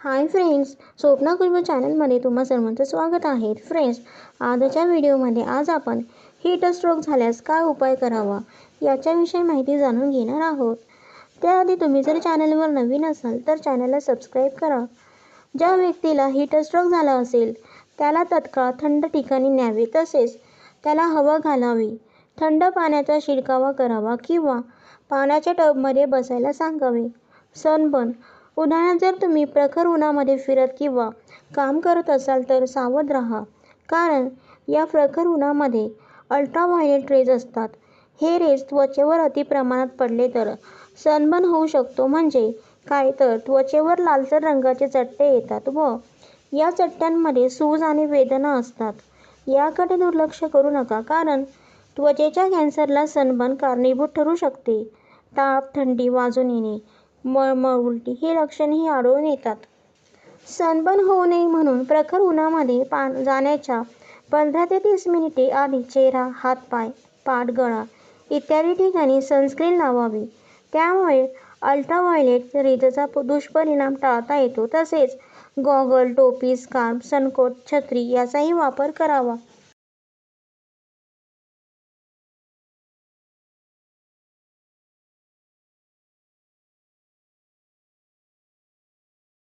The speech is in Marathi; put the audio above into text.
हाय फ्रेंड्स स्वप्ना कुर्ब चॅनलमध्ये तुम्हा सर्वांचं स्वागत आहे. फ्रेंड्स आजच्या व्हिडिओमध्ये आज आपण हीट स्ट्रोक झाल्यास काय उपाय करावा याच्याविषयी माहिती जाणून घेणार आहोत. त्याआधी तुम्ही जर चॅनलवर नवीन असाल तर चॅनलला सबस्क्राईब करा. ज्या व्यक्तीला हीट स्ट्रोक झाला असेल त्याला तत्काळ थंड ठिकाणी न्यावे तसेच त्याला हवा घालावी. थंड पाण्याचा शिडकावा करावा किंवा पाण्याच्या टबमध्ये बसायला सांगावे. सनबर्न उन्हाळ्यात जर तुम्ही प्रखर उन्हामध्ये फिरत किंवा काम करत असाल तर सावध राहा. कारण या प्रखर उन्हामध्ये अल्ट्राव्हायलेट रेज असतात. हे रेज त्वचेवर अतिप्रमाणात पडले तर सनबर्न होऊ शकतो. म्हणजे काय? तर त्वचेवर लालसर रंगाचे चट्टे येतात व या चट्ट्यांमध्ये सूज आणि वेदना असतात. याकडे दुर्लक्ष करू नका. कारण त्वचेच्या कॅन्सरला सनबर्न कारणीभूत ठरू शकते. ताप थंडी वाजून येणे मळमळ उलटी. ही लक्षणेही आढळून येतात. सनबर्न होऊ नये म्हणून प्रखर उन्हामध्ये पा जाण्याच्या पंधरा ते तीस मिनिटे आधी चेहरा हातपाय पाठ गळा इत्यादी ठिकाणी सनस्क्रीन लावावी. त्यामुळे अल्ट्राव्हायलेट रेजचा दुष्परिणाम टाळता येतो. तसेच गॉगल टोपी स्कार्फ सनकोट छत्री याचाही वापर करावा.